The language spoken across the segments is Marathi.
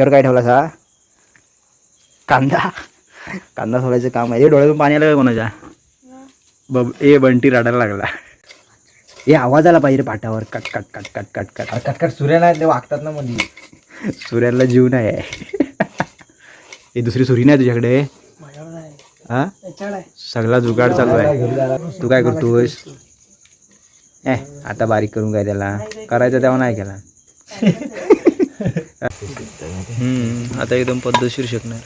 डोक्यावर काय ठेवला सा कांदा. कांदा सोलायचं काम आहे. डोळ्यातून पाणी आलं का कोणाच्या? बब ए बंटी रडायला लागला. ए आवाज आला पाहिजे पाटावर. Cut cut cut cut cut कट. कटकट सूर्य नाही ते वागतात ना मध्ये सूर्याला जीव नाही आहे. ए दुसरी सुरी नाही तुझ्याकडे? हा? सगळा जुगाड चालू आहे. तू काय करतोस? ए आता बारीक करून काय त्याला? करायचं तेव्हा नाही केला. आता एकदम पद्धतशीर शकणार.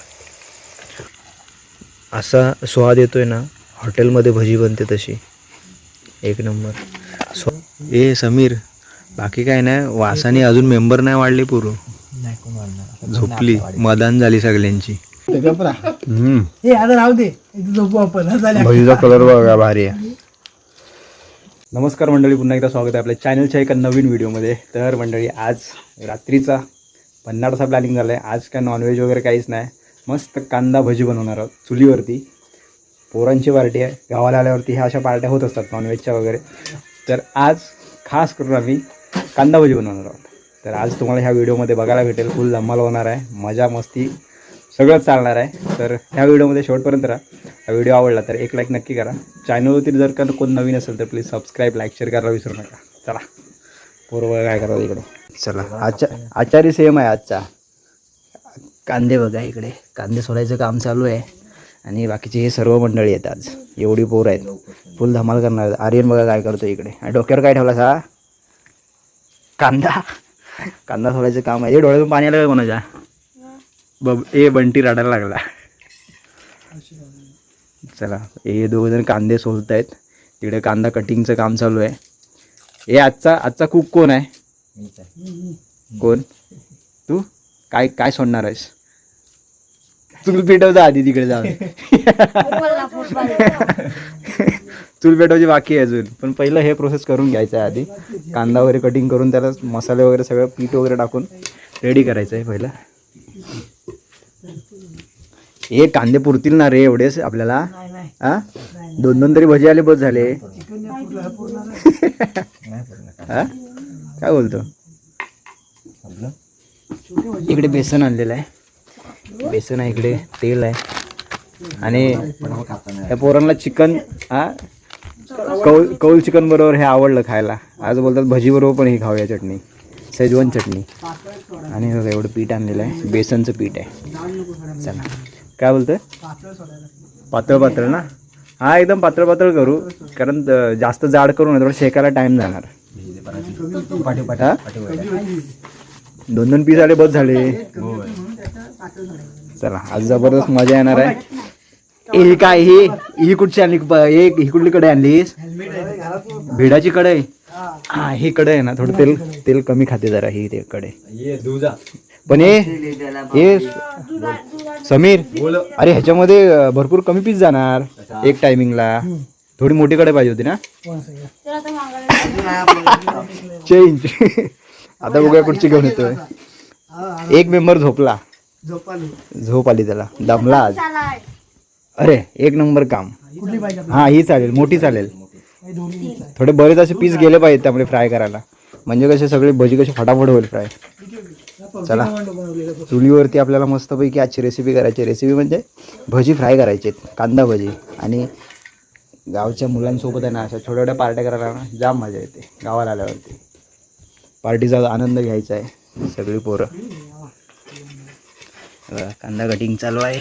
असा स्वाद येतोय ना हॉटेलमध्ये भजी बनते तशी. एक नंबर. स्व ए समीर बाकी काय नाही वासाने अजून मेंबर नाही वाढले पुरू नाही कोण वाढणार झोपली मदान झाली सगळ्यांची. भजीचा कलर बघा भारी आहे. नमस्कार मंडळी पुन्हा एकदा स्वागत आहे आपल्या चॅनलच्या एका नवीन व्हिडिओमध्ये तर मंडळी आज रात्रीचा भन्नाटाचा प्लॅनिंग झाला. आहे आज काय नॉनव्हेज वगैरे काहीच नाही. मस्त कांदा भजी बनवणार आहोत. चुलीवरती. पोरांची पार्टी आहे. गावाला आल्यावरती ह्या अशा पार्ट्या होत असतात नॉनव्हेजच्या वगैरे. तर आज खास करून आम्ही कांदा भजी बनवणार आहोत. तर आज तुम्हाला ह्या व्हिडिओमध्ये बघायला भेटेल. फुल धम्माल होणार आहे. मजा मस्ती सगळंच चालणार आहे. तर ह्या व्हिडिओमध्ये शेवटपर्यंत राहा. हा व्हिडिओ आवडला तर एक लाईक नक्की करा. चॅनलवरती जर का कोण नवीन असेल तर प्लीज सबस्क्राईब लाईक शेअर करायला विसरू नका. चला. पूर्व काय करा इकडं? चला आजच्या आचारी सेम आहे आजचा. कांदे बघा इकडे. कांदे सोलायचं काम चालू आहे. आणि बाकीचे हे सर्व मंडळी आहेत आज. एवढी पोरं आहेत. फुल धमाल करणार. आर्यन बघा काय करतो इकडे. आणि डोक्यावर काय ठेवला सा कांदा? कांदा सोलायचं काम आहे. ए डोळ्यातून पाणी आलं कोणाच्या? बब ए बंटी रडायला लागला. चला हे दोघ जण कांदे सोलत आहेत तिकडे कांदा कटिंगचं काम चालू आहे. हे आजचा आजचा कुक कोण आहे? कोण? तू? काय काय सोडणार आहेस? चूल पेटवता आधी तिकडे जाऊन. चूल पेटवायची बाकी आहे अजून. पण पहिलं हे प्रोसेस करून घ्यायचं आहे आधी. कांदा वगैरे कटिंग करून त्याला मसाले वगैरे सगळं पीठ वगैरे टाकून रेडी करायचं आहे पहिलं. हे कांदे पुरतील ना रे एवढेच आपल्याला? हा? दोन दोन तरी भजी आले बस झाले. काय बोलतो? इकडे बेसन आणलेलं आहे. बेसन आहे इकडे तेल आहे. आणि त्या पोरांना चिकन हा? कौल कौल चिकन बरोबर हे आवडलं खायला. आज बोलतात भजी बरोबर पण हे खाऊया चटणी. सेजवान चटणी. आणि बघा एवढं पीठ आणलेलं आहे. बेसनचं पीठ आहे. चला. काय बोलतोय? पातळ. पातळ ना? हा एकदम पातळ पातळ करू. कारण जास्त जाड करू नये थोडं शेकायला टाइम जाणार. हा. दोन दोन पीस आले बस झाले. चला आज जबरदस्त मजा येणार आहे ही काय ही ही कुठची आणली प- ही ही कुठली कढई आणलीस. भिडाची कढई हा. हा ही कढई आहे ना थोडं तेल तेल कमी खाते जरा ही ते ये दुधा पण हे हे समीर अरे ह्याच्यामध्ये अं, भरपूर कमी पीस जाणार एक टायमिंगला थोडी मोठी कढई पाहिजे होती ना? चेंज. आता बघूया कुठची घेऊन येतोय. एक मेंबर झोपला. झोप आली. त्याला. दमला आज. अरे एक नंबर काम. कुठली पाहिजे आपल्याला? हा ही चालेल. मोठी चालेल. थोडे बरेच असे पीस गेले पाहिजेत त्यामध्ये फ्राय करायला. म्हणजे कसे सगळे भजी कसे फटाफट होईल फ्राय. चला. चुलीवरती आपल्याला मस्तपैकी आजची रेसिपी करायची. रेसिपी म्हणजे भजी फ्राय करायची कांदा भजी. आणि गावच्या मुलांसोबत आहे ना अशा छोट्या छोट्या पार्ट्या करायला ना जाम मजा येते गावाला आल्यावरती. पार्टीचा आनंद घ्यायचा आहे सगळी पोरं. कांदा कटिंग चालू आहे.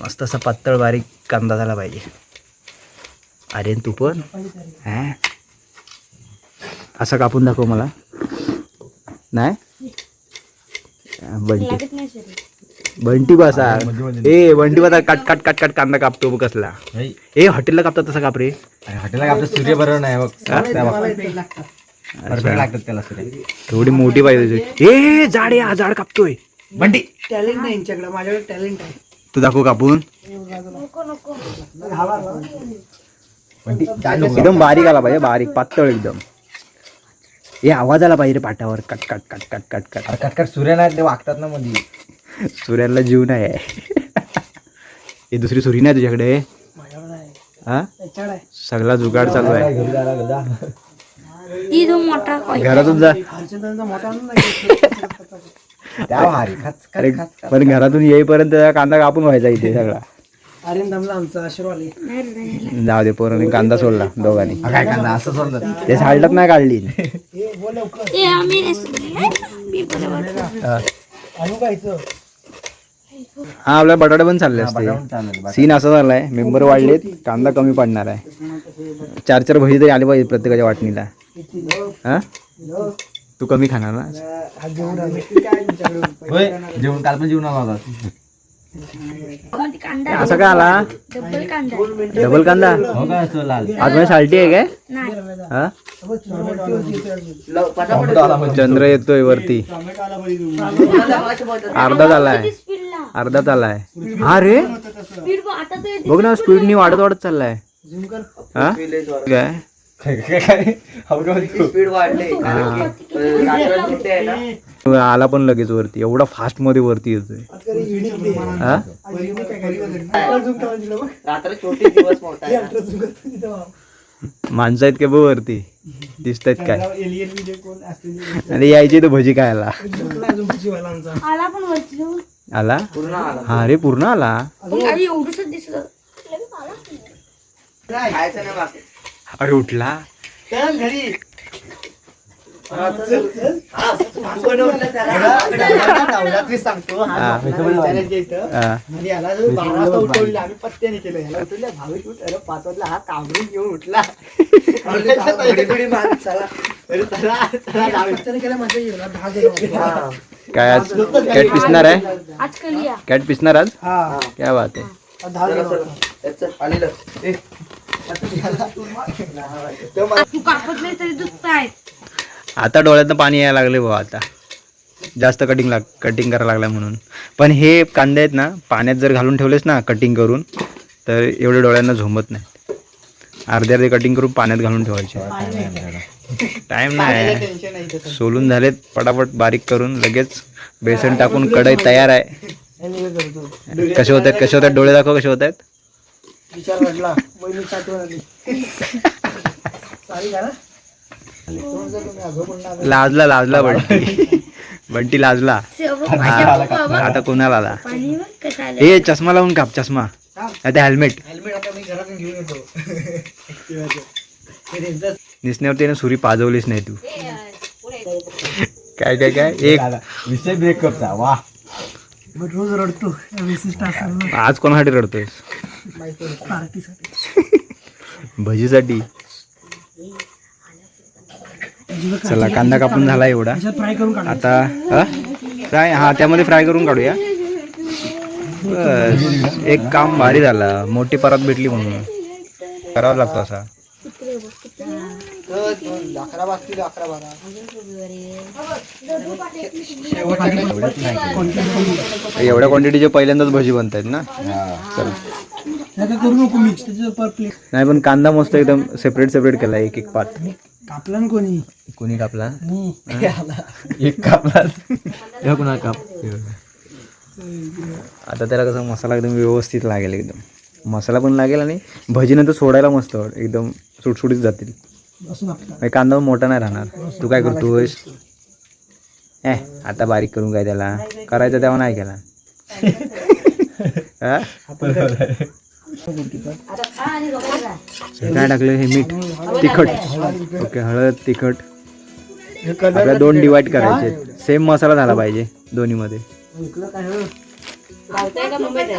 मस्त असा पातळ बारीक कांदा झाला पाहिजे. अरे तू पण? असं कापून दाखव मला. नाही? बंटी बंटी बसा. ए बंटी बसा कट कट कट कट कांदा कापतो बघ कसला. ए हॉटेलला कापतात तसा काप रे अरे हॉटेलला आपलं सूर्य बरोबर नाही बघ. लागतात. त्याला थोडी मोठी पाहिजे. ए झाड आहे, हा झाड कापतोय. बंटी. टॅलेंट नाही यांच्याकडे माझ्याकडे टॅलेंट आहे. तू दाखव कापून. एकदम बारीक आला पाहिजे बारीक पातळ एकदम. ए आवाज आला पाहिजे रे पाटावर. Cut cut cut cut cut कट. अरे कटकट सूर्य नाही ते वागतात ना मध्ये सूर्याला जीव नाही आहे. ही दुसरी सुरी नाही तुझ्याकडे? हा? सगळा जुगाड चालू आहे. ती जो मोठा घरातून जा. अरे पण घरातून येईपर्यंत कांदा कापून व्हायचा इथे सगळा. आमचा जाऊ दे पोरांनी कांदा सोडला दोघांनी. काय कांदा? असं सोडलं. ते साल्टच नाही काढली. बोल लवकर. ते आम्ही मी बरोबर. हा आपल्या बटाटे पण चालले असते. सीन असा झालाय मेंबर वाढलेत कांदा कमी पडणार आहे. चार चार भजी तरी आले पाहिजे प्रत्येकाच्या वाटणीला. हा? तू कमी खाणार ना? आज जेवण काल पण जेवण आला होता. कांदा? असं काय आला? डबल कांदा. डबल कांदा? हो काय असं लाल? आज माझी साल्टी आहे काय? नाही. हा. चंद्र येतोय वरती. अर्धा झालाय अर्धा झालाय हा रे? स्पीड आता तो येते. बघ ना स्पीडनी वाढत वाढत चाललाय. झूम आला पण लगेच वरती. एवढा फास्टमध्ये वरती येतोय. हा? रात्र छोटे दिवस मोठा. माणसं आहेत का बघ वरती? दिसत आहेत काय आणि यायची तर भजी काय आला आला पण वरती जाऊन. आला? हा रे पूर्ण आला. दिसलं अरे उठला. हा. हा. आणि याला जो बारा वाजता उठवलं आम्ही पत्त्याने केलं. याला उठवलं भावेश उठ अरे पाच वाजला हा काबरून घेऊन उठला. पत्त्याने केलं म्हणजे काय आज कॅट पिसणार आहे? कॅट पिसणार आज? हा. क्या बात आहे. दहा जण होता. तू कापत नाही तरी आता डोळ्यातनं पाणी यायला लागले भाऊ आता. जास्त कटिंग लाग कटिंग करायला लागला म्हणून. पण हे कांदे आहेत ना पाण्यात जर घालून ठेवलेस ना कटिंग करून तर एवढे डोळ्यांना झोंबत नाही अर्धे अर्धे कटिंग करून पाण्यात घालून ठेवायचे. टाइम नाही सोलून झालेत पटापट बारीक करून लगेच बेसन टाकून कढई तयार आहे. कसे होत आहेत कसे होत आहेत डोळे दाखव कसे होत आहेत विचार वाटला बहिणी आठवण आली. सारी का ना कोण जर तुम्ही अगं पण ना लाजला लाजला बंटी. बंटी लाजला. हा. आता कोणाला आला? ए चष्मा लावून काप चष्मा. ते हेल्मेट. हेल्मेट आता मी घरातून घेऊन येतो. Activaचं. हे त्यांचं दिसण्यावर त्याने सुरी पाजवलीच नाही तू. काय काय काय? एक. विषय ब्रेकअपचा वा बट रोज रडतो. विशिष्ट आज कोणासाठी रडतोयस? पार्टीसाठी भजीसाठी. चला कांदा कापून झाला एवढा. आता फ्राय हा त्यामध्ये फ्राय करून काढूया. बस एक काम भारी झाला. मोठी परत भेटली म्हणून. करावा लागतो असा. एवढ्या क्वांटिटीचे पहिल्यांदाच भजी बनत आहेत ना चल. नाही का करू नको मिक्स त्याच्यात पर प्लेट नाही पण कांदा मस्त एकदम सेपरेट सेपरेट केला एक एक पात. कापला ना कोणी? कोणी कापला? मी. एक कापला. हे कुणा काप. आता त्याला कसं मसाला एकदम व्यवस्थित लागेल एकदम. मसाला पण लागेल आणि भजीनंतर सोडायला मस्त वाट- एकदम सुटसुटीत जातील. बसून आपला. म्हणजे कांदा मोठा नाही राहणार. तू काय करतोयस ए आता बारीक करून काय त्याला? करायचं तेव्हा नाही केला. हा? काय? काय टाकलं हे मीठ? तिखट. ओके हळद तिखट. आपल्या दोन डिवाइड करायचे. सेम मसाला झाला पाहिजे दोन्हीमध्ये. मध्ये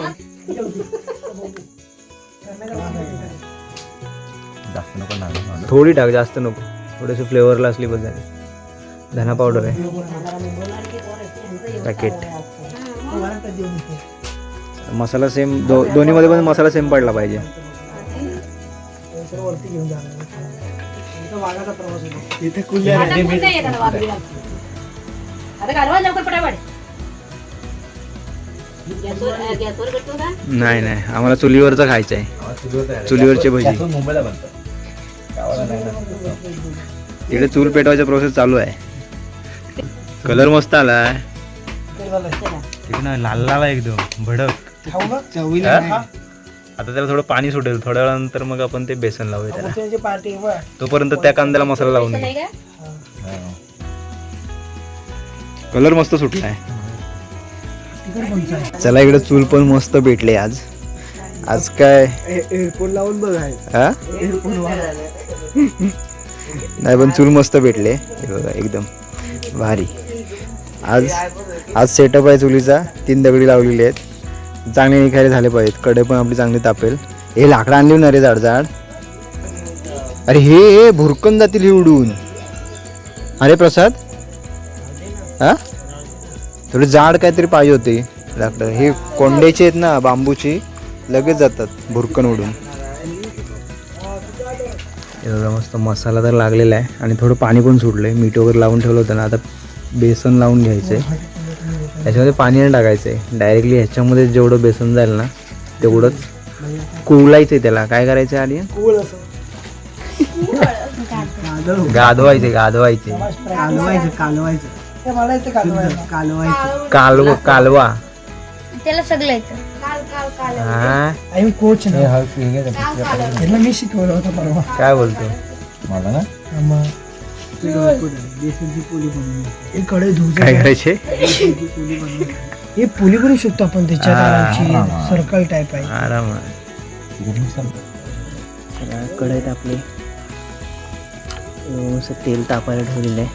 जास्त नको ना थोडी टाक जास्त नको. थोडेसे फ्लेवरला असली बस झाली. धना पावडर आहे. पॅकेट मसाला सेम दो दोन्हीमध्ये पण मसाला सेम पडला पाहिजे. नाही नाही. आम्हाला चुलीवरचं खायचं आहे. चुलीवरची भजी. तिकडे चूल पेटवायचा प्रोसेस चालू आहे. कलर मस्त आलाय. लाल लाल एकदम. भडक. खाऊ ना चवीला हा? खा. आता त्याला थोडं पाणी सुटेल. थोड्या वेळानंतर मग आपण ते बेसन लावूया त्याला. त्यांची पार्टी आहे बघ. तोपर्यंत त्या कांद्याला मसाला लावून नाही का? कलर मस्त सुटलाय. तिकड कोणचा आहे? चला इकडे चूल पण मस्त भेटले आज. आज काय? एअरपोर्ट लावून बघ आहे. हा? नाही पण चूल मस्त भेटले. हे बघा एकदम भारी. आज आज सेटअप आहे चुलीचा. तीन दगडी लावलेली आहेत. चांगले निखारे झाले पाहिजेत. कडे पण आपली चांगली तापेल. हे लाकडं आणली ना रे झाड झाड अरे हे हे भुरकन जातील हे उडून. अरे प्रसाद? हा? थोडी जाड काहीतरी पाहिजे होती लाकडं. हे कोंडेचे आहेत ना बांबूची लगेच जातात भुरकन उडून. मस्त मसाला तर लागलेला आहे. आणि थोडं पाणी पण सुटलंय. मीठ वगैरे लावून ठेवलं होतं ना आता बेसन लावून घ्यायचं आहे त्याच्यामध्ये पाणी नाही टाकायचंय. डायरेक्टली ह्याच्यामध्ये जेवढं बेसन जाईल ना तेवढंच कुळायचंय त्याला. काय करायचं आधी? गाधवायचे गाधवायचे कालवायचं कालवायचं. कालवायचं. कालव कालवा. त्याला सगळं येतं. हा? आय एम कोच ना. याला मी शिकवलं होतं परवा. काय बोलतो? मला ना? मग बेसनची पोली बनवून हे कडे काय धुवून करायचे पोली बनवून हे पोली बनवू शकतो आपण? त्याच्या दाराची सर्कल टाईप आहे. आरामात कढईत आपले व्यवस्थित तेल तापायला ठेवलेलं आहे.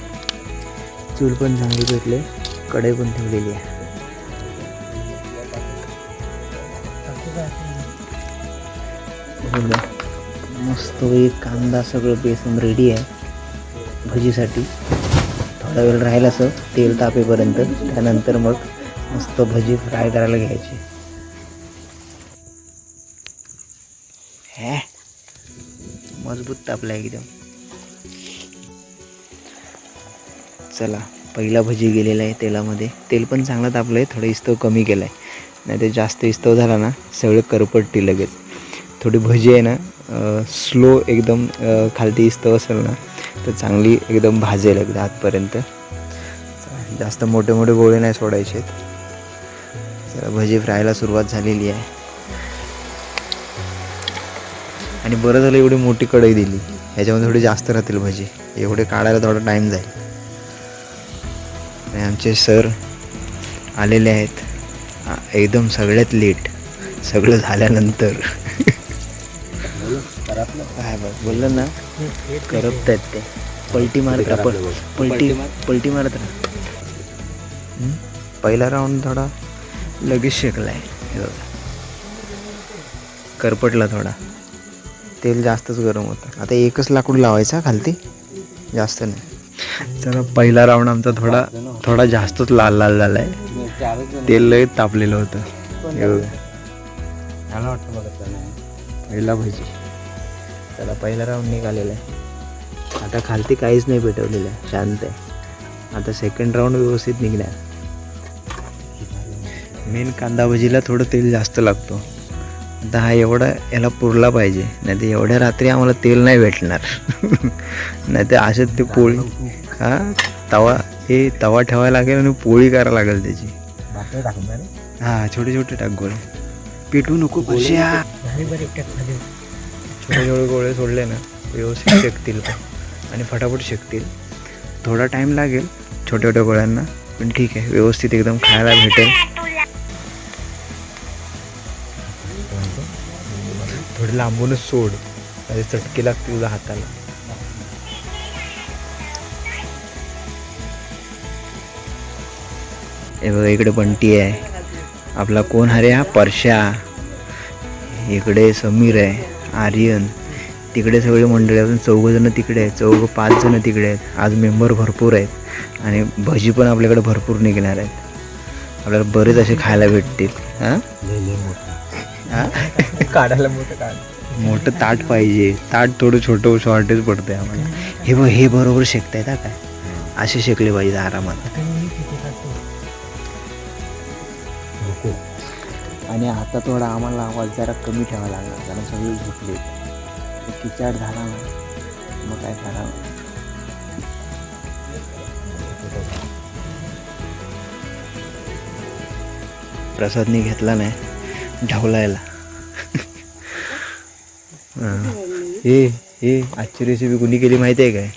चूल पण चांगली पेटले. कढई पण ठेवलेली आहे. बघा, मस्त एक कांदा सगळं बेसन रेडी आहे. भजीसाठी. थोडा वेळ राहिला असं तेल तापेपर्यंत. त्यानंतर मग मस्त भजी फ्राय करायला घ्यायची. हे. मजबूत तापला एकदम. चला पहिला भजी गेलेला आहे तेलामध्ये. तेल पण चांगलं तापलं आहे थोडं इस्तव कमी केलं आहे नाही ते जास्त इस्तव झाला ना सगळं करपटते लगेच. थोडी भजी आहे ना स्लो एकदम खालती इस्तव असेल ना तर चांगली एकदम भाजेल एकदा आतपर्यंत. जास्त मोठे मोठे गोळे नाही सोडायचे जरा भजी फ्रायला सुरुवात झालेली आहे. आणि बरं झालं एवढी मोठी कढई दिली. ह्याच्यामध्ये थोडी जास्त राहतील भजी. एवढे काढायला थोडा टाईम जाईल. आणि आमचे सर आलेले आहेत. एकदम सगळ्यात लेट सगळं झाल्यानंतर. काय बघ बोललं ना करपत आहेत ते. पलटी मारत राहा पल- पलटी पलटी मारत राहा? पहिला राऊंड थोडा. लगेच शेकला आहे करपटला थोडा. तेल जास्तच गरम होतं. आता एकच लाकूड लावायचा खालती? जास्त नाही. चला पहिला राऊंड आमचा थोडा थोडा जास्तच लाल लाल झाला आहे तेल लय तापलेलं होतं. हे बघा. पहिला भजी चला पहिला राऊंड निघालेला आहे. आता खालती काहीच नाही पेटवलेलं आहे. शांत आहे. आता सेकंड राऊंड व्यवस्थित निघणार. मेन कांदा भजीला थोडं तेल जास्त लागतो. आता हा एवढा याला पुरला पाहिजे. नाही तर एवढ्या रात्री आम्हाला तेल नाही भेटणार. नाही तर असं ते पोळी हा? तवा हे तवा ठेवायला लागेल आणि पोळी करायला लागेल त्याची. हा छोटे छोटे टाक गोळे. पेटू नको छोटे गोळे सोडले ना व्यवस्थित शेकतील पण आणि फटाफट शेकतील. थोडा टाईम लागेल छोट्या छोट्या गोळ्यांना. पण ठीक आहे व्यवस्थित एकदम खायला भेटेल. थोडी लांबूनच सोड. म्हणजे चटके लागते तुझ्या हाताला. हे बघा इकडे बंटी आहे. आपला कोण? हरे हा परशा. इकडे समीर आहे. आर्यन. तिकडे सगळे मंडळी अजून चौघं जण तिकडे आहेत. चौघं पाच जण तिकडे आहेत. आज मेंबर भरपूर आहेत. आणि भजी पण आपल्याकडे भरपूर निघणार आहेत. आपल्याला बरेच असे खायला भेटतील. हां? काढायला मोठं काढ. मोठं ताट पाहिजे. ताट थोडं छोटं शॉर्टेज पडतंय आम्हाला. हे हे बरोबर शेकतायत काय? असे शेकले पाहिजे आरामात. आणि आता थोडा आम्हाला आवाज जरा कमी ठेवावा लागला. कारण सगळे झोपले. किचाड झाला ना मग काय करावं? प्रसादने घेतला नाही ढवलायला. हां. हे हे आजची रेसिपी कुणी केली माहिती आहे काय?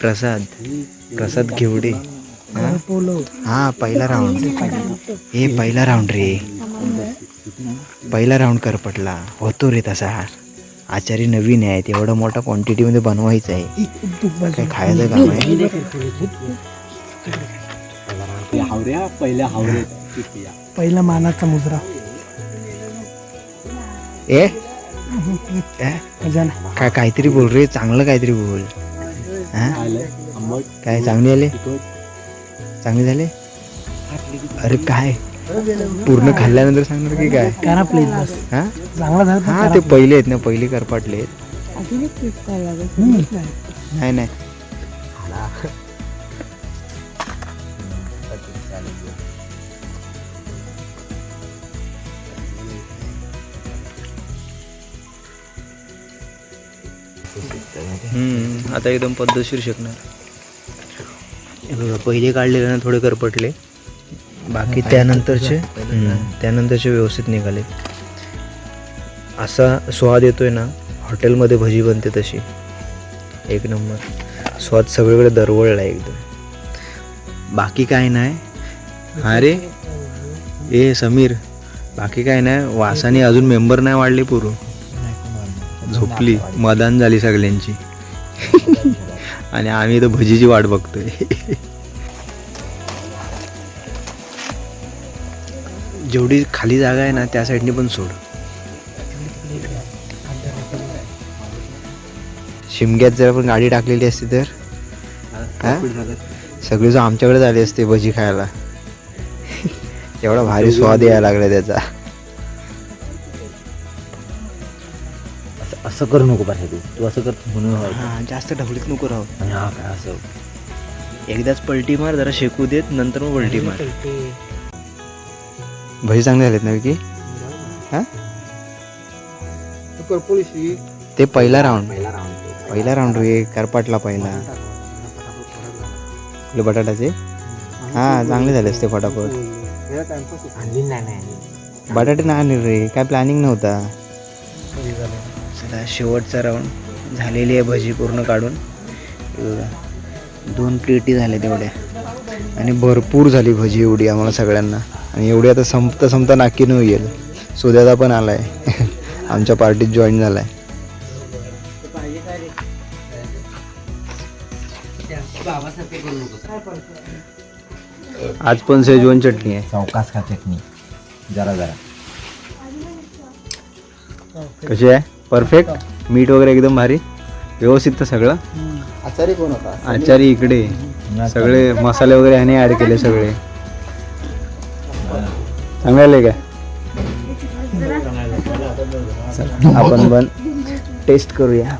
प्रसाद. प्रसाद घेवडे. हा? हा पहिला राऊंड हे पहिला राऊंड रे. पहिला राऊंड करपटला होतो रे तसा. आचारी नवीन आहे. एवढा मोठा क्वांटिटीमध्ये बनवायचं आहे. काय खायचं काम आहे? हावऱ्या पहिल्या हावरे पहिला मानाचा मुजरा. ए? काय काहीतरी बोल रे. चांगलं काहीतरी बोल. हा? काय चांगली आले? चांगले झाले? अरे काय? पूर्ण खाल्ल्यानंतर सांगणार की काय? करा प्लीज बस. हा? चांगला झाला हा ते पहिले आहेत ना पहिले करपाटले आहेत. नाही नाही. हम्म, आता एकदम पद्धतशीर शकणार. हे बघा पहिले काढलेले ना थोडे करपटले. बाकी त्यानंतरचे त्यानंतरचे व्यवस्थित निघाले असा स्वाद येतोय ना हॉटेलमध्ये भजी बनते तशी. एक नंबर. स्वाद सगळीकडे दरवळला एकदम. बाकी काय नाही. अरे ए समीर. बाकी काय नाही. वासाने अजून मेंबर नाही वाढले पुरू. झोपली. मदान झाली सगळ्यांची. आणि आम्ही तर भजीची वाट बघतोय. जेवढी खाली जागा आहे ना त्या साईडनी पण सोड. शिमग्यात जर आपण गाडी टाकलेली असती तर? हा? सगळी जो आमच्याकडे आली असते भजी खायला. एवढा भारी स्वाद यायला लागला त्याचा. असं असं करू नको पाहिजे तू तू असं कर म्हणून. हा जास्त ढवळीत नको राहू. आणि काय असं? एकदाच पलटी मार जरा शेकू देत नंतर मग पलटी मार. भजी चांगले झालेत ना विकी? हा? ते पहिला राऊंड पहिला राऊंड रे करपाटला पहिला. आपले बटाट्याचे हा चांगले झाले असते फटाफट. बटाटे नाही आणले रे काय प्लॅनिंग नव्हता. चला शेवटचा राऊंड झालेली आहे भजी पूर्ण काढून. दोन प्लेटी झाल्या तेवढ्या आणि भरपूर झाली भजी एवढी आम्हाला सगळ्यांना. आणि एवढी आता संपता संपता नाकी न येईल. सुद्याचा पण आलाय. आमच्या पार्टीत जॉईन झालाय. आज पण सेजवान चटणी आहे. चौकास खा चटणी? जरा जरा. कशी आहे? परफेक्ट मीठ वगैरे एकदम भारी? व्यवस्थित तर सगळं? आचारी कोण होता? आचारी इकडे. सगळे मसाले वगैरे ह्याने ऍड केले सगळे. चांगले काय चला, आपण पण टेस्ट करूया.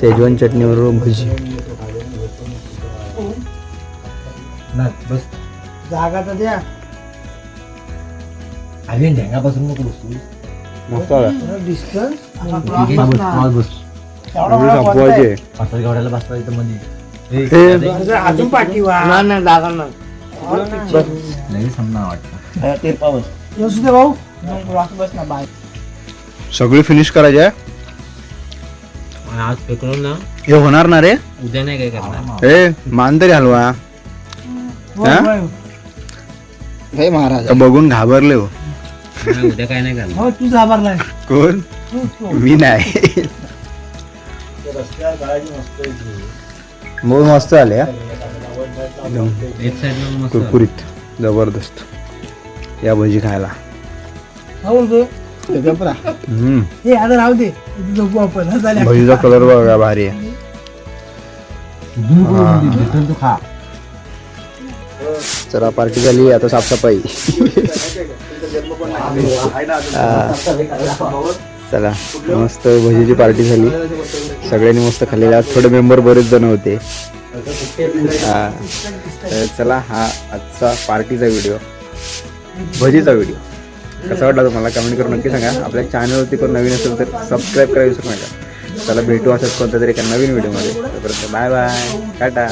सेजवान चटणी बरोबर भजी. बस. जागा तर द्या. आम्ही ढेंगा बसून नको बसू. मस्त. डिस्टन्स बस. एवढा भजी मला संपवायचे. पाच गावड्याला बसवा इथं मध्ये अजून पाठीवा समजा वाटतं. येऊ दे भाऊ. बस ना बाय सगळी फिनिश करायची आहे? आज फेकून ना. हे होणार ना रे? उद्या नाही काय करणार. हे मान तरी हलवा. हा? हे महाराज. तर बघून घाबरले हो. उद्या काय नाही करणार. हो तू घाबरलाय. कोण? मी नाही. बहुत मस्त आले एकदम. कुरकुरीत जबरदस्त. या भजी खायला. भजीचा कलर बघा भारी आहे. भेटेल तू खा. चला पार्टी झाली आता साफसफाई. चला मस्त भजीची पार्टी झाली. सगळ्यांनी मस्त खाल्लेले. आज थोडे मेंबर बरेच जण होते. हा तर चला हा आजचा पार्टीचा व्हिडिओ. भजीचा व्हिडिओ. कसा वाटला तुम्हाला? कमेंट करून नक्की सांगा. आपल्या चॅनलवरती कोण नवीन असेल तर सबस्क्राईब करायला विसरू नका. चला भेटू असंच कोणत्या तरी एका नवीन व्हिडिओमध्ये. तोपर्यंत बाय बाय. टाटा.